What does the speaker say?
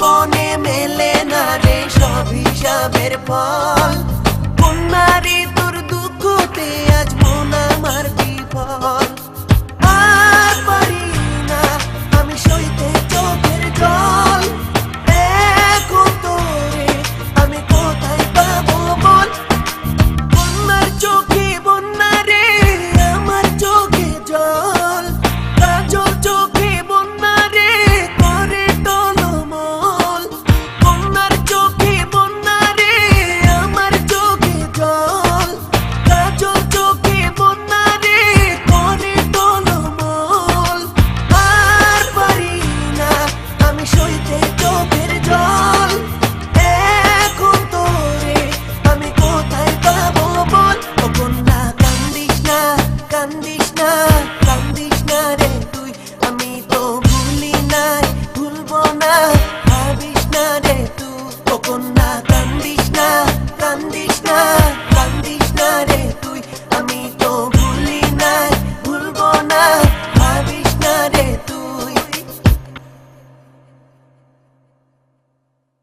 জীবনে মেলে না রে সব হিসাবের ফল। কন্যারে তোর দুঃখতে আজ মোনা